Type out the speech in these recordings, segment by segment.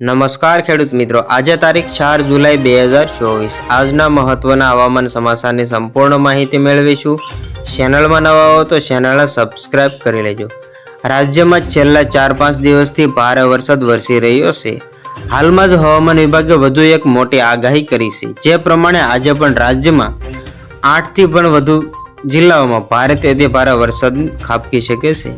નમસ્કાર ખેડૂત મિત્રો. આજે તારીખ ચાર જુલાઈ બે હજાર ચોવીસ. આજના મહત્વના હવામાન સમાચારની સંપૂર્ણ માહિતી મેળવીશું. ચેનલમાં નવા હો તો ચેનલને સબસ્ક્રાઇબ કરી લેજો. રાજ્યમાં છેલ્લા ચાર પાંચ દિવસથી ભારે વરસાદ વરસી રહ્યો છે. હાલમાં જ હવામાન વિભાગે વધુ એક મોટી આગાહી કરી છે. જે પ્રમાણે આજે પણ રાજ્યમાં આઠથી પણ વધુ જિલ્લાઓમાં ભારેથી અતિ ભારે વરસાદ ખાબકી શકે છે.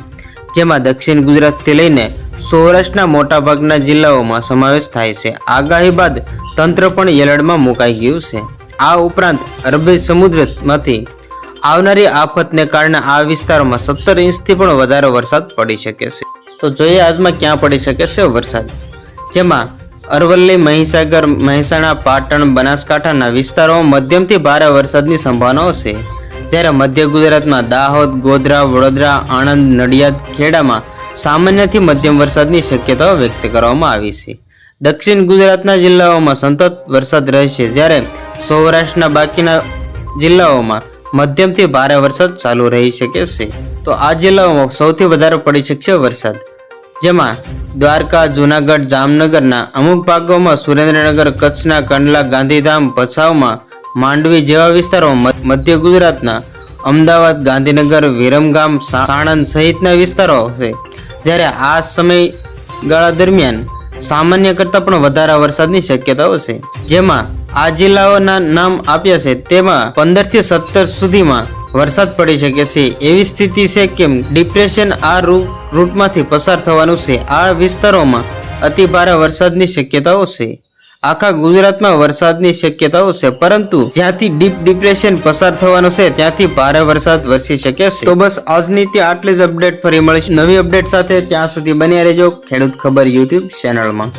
જેમાં દક્ષિણ ગુજરાતથી લઈને સૌરાષ્ટ્રના મોટાભાગના જિલ્લાઓમાં સમાવેશ થાય છે. આગાહી બાદ તંત્ર પણ એલર્ટમાં મુકાઈ ગયું છે. આ ઉપરાંત અરબી સમુદ્રમાંથી આવનારી આફતને કારણે આ વિસ્તારોમાં સત્તર ઇંચથી પણ વધારે વરસાદ પડી શકે છે. તો જોઈએ આજમાં ક્યાં પડી શકે છે વરસાદ. જેમાં અરવલ્લી, મહીસાગર, મહેસાણા, પાટણ, બનાસકાંઠાના વિસ્તારોમાં મધ્યમથી ભારે વરસાદની સંભાવનાઓ છે. જ્યારે મધ્ય ગુજરાતમાં દાહોદ, ગોધરા, વડોદરા, આણંદ, નડિયાદ, ખેડામાં સામાન્યથી મધ્યમ વરસાદની શક્યતાઓ વ્યક્ત કરવામાં આવી છે. દક્ષિણ ગુજરાતના જિલ્લાઓમાં સતત વરસાદ રહેશે જ્યારે સૌરાષ્ટ્રના બાકીના જિલ્લાઓમાં મધ્યમથી ભારે વરસાદ ચાલુ રહી શકે છે. તો આ જિલ્લાઓમાં સૌથી વધારે પડી શકશે વરસાદ. જેમાં દ્વારકા, જુનાગઢ, જામનગરના અમુક ભાગોમાં સુરેન્દ્રનગર, કચ્છના કંડલા, ગાંધીધામ, ભચાઉમાં માંડવી જેવા વિસ્તારોમાં મધ્ય ગુજરાતના અમદાવાદ, ગાંધીનગર, વિરમગામ સાણંદ સહિતના વિસ્તારો છે. જ્યારે આ સમયગાળા દરમિયાન સામાન્ય કરતાં પણ વધારે વરસાદની શક્યતાઓ છે. જેમાં આ જિલ્લાઓના નામ આપ્યા છે, તેમાં પંદરથી સત્તર સુધીમાં વરસાદ પડી શકે છે. એવી સ્થિતિ છે કે ડિપ્રેશન આ રૂટમાંથી પસાર થવાનું છે. આ વિસ્તારોમાં અતિ ભારે વરસાદની શક્યતાઓ છે. આખા ગુજરાતમાં વરસાદની શક્યતાઓ છે, પરંતુ જ્યાંથી ડીપ ડિપ્રેશન પસાર થવાનું છે, ત્યાંથી ભારે વરસાદ વરસી શકે છે. તો બસ આજની તે આટલી જ અપડેટ ફરી મળીશ. નવી અપડેટ સાથે ત્યાં સુધી બન્યા રહેજો. ખેડૂત ખબર યુટ્યુબ ચેનલમાં.